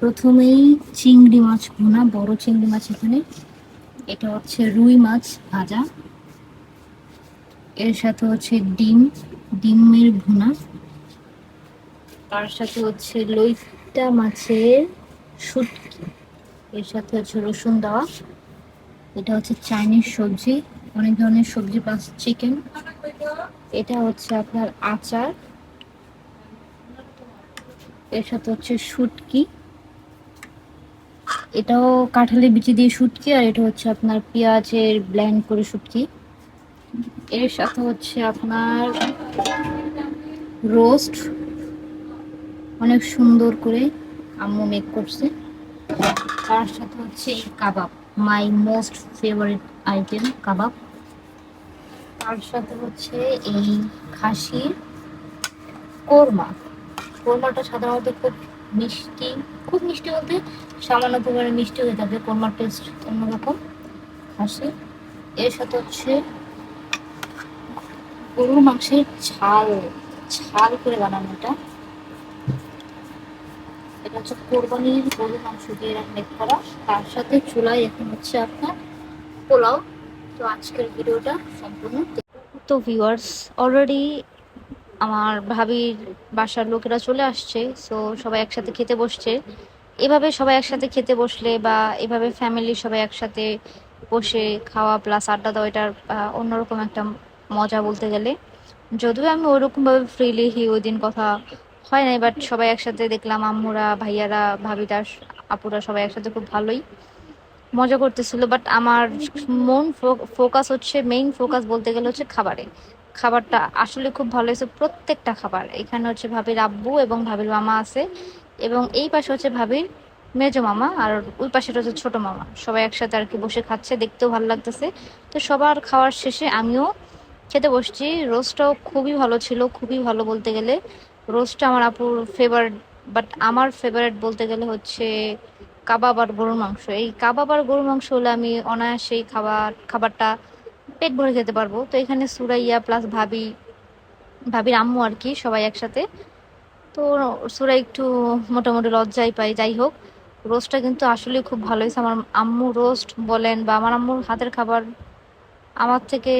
প্রথমেই চিংড়ি মাছ ভুনা বড় চিংড়ি মাছ এখানে। এটা হচ্ছে রুই মাছ ভাজা। এর সাথে হচ্ছে ডিম, ডিমের ভুনা। তার সাথে হচ্ছে লইটা মাছের শুটকি। এর সাথে হচ্ছে রসুন দেওয়া। এটা হচ্ছে চাইনিজ সবজি, অনেক ধরনের সবজি প্লাস চিকেন এটা হচ্ছে আপনার আচার। এর সাথে হচ্ছে শুটকি। এটাও কাঁঠালের বিচি দিয়ে শুটকি, আর এটা হচ্ছে আপনার পেঁয়াজের ব্ল্যান্ড করে শুটকি। এর সাথে হচ্ছে আপনার রোস্ট অনেক সুন্দর করে আম্মু মেক করছে। তার সাথে হচ্ছে এই kebab my most favourite item kebab. তার সাথে হচ্ছে এই খাসির কোরমা। কোরমাটা সাধারণত খুব মিষ্টি খুব মিষ্টি বলতে সামান্য পরিমাণে মিষ্টি হয়ে থাকে কোরমার টেস্ট অন্যরকম খাসি এর সাথে হচ্ছে গরুর মাংসের ঝাল ঝাল করে বানানো এটা। এটা হচ্ছে কোরবানির গরুর মাংস দিয়ে রান্না করা। তার সাথে চুলায় এখন হচ্ছে আপনার পোলাও। তো আজকের ভিডিওটা সম্পূর্ণ তো ভিউয়ার্স অলরেডি আমার ভাবির বাসার লোকেরা চলে আসছে সো সবাই একসাথে খেতে বসছে। এভাবে সবাই একসাথে খেতে বসলে বা এভাবে ফ্যামিলি সবাই একসাথে বসে খাওয়া প্লাস আড্ডা দেওয়া, এটার অন্যরকম একটা মজা বলতে গেলে। যদিও আমি ওরকমভাবে ফ্রিলি হি ওই দিন কথা হয় নাই বাট সবাই একসাথে দেখলাম আম্মুরা, ভাইয়ারা ভাবিরা আপুরা সবাই একসাথে খুব ভালোই। মজা করতেছিল বাট আমার মন ফোকাস হচ্ছে মেইন ফোকাস বলতে গেলে হচ্ছে খাবারে। খাবারটা আসলে খুব ভালো হয়েছে প্রত্যেকটা খাবার। এখানে হচ্ছে ভাবির আব্বু এবং ভাবির মামা আছে, এবং এই পাশে হচ্ছে ভাবির মেজো মামা, আর ওই পাশেটা হচ্ছে ছোট মামা। সবাই একসাথে আর কি বসে খাচ্ছে, দেখতেও ভালো লাগতেছে। তো সবার খাওয়ার শেষে আমিও খেতে বসছি। রোস্টটাও খুবই ভালো ছিল, খুবই ভালো বলতে গেলে। রোস্টটা আমার আপুর ফেভারিট বাট আমার ফেভারিট বলতে গেলে হচ্ছে কাবাব আর গরুর মাংস। এই কাবাব আর গরুর মাংস হলে আমি অনায়াসেই খাবার খাবারটা পেট ভরে খেতে পারব। তো এখানে সুরাইয়া প্লাস ভাবি, ভাবির আম্মু আর কি, সবাই একসাথে। তো সুরা একটু মোটামুটি লজ্জাই পাই যাই হোক। রোস্টটা কিন্তু আসলে খুব ভালো হয়েছে। আমার আম্মু রোস্ট বলেন বা আমার আম্মুর হাতের খাবার আমার থেকে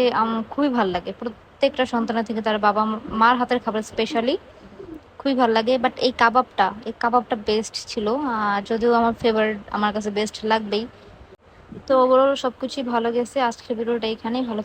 খুবই ভালো লাগে। প্রত্যেকটা সন্তানের থেকে তার বাবা মার হাতের খাবার স্পেশালি খুবই ভালো লাগে বাট এই কাবাবটা এই কাবাবটা বেস্ট ছিল যদিও আমার ফেভারিট আমার কাছে বেস্ট লাগবেই। তো ওভারঅল সব কিছুই ভালো গেছে, আজকের ভিডিওটা এখানেই, ভালো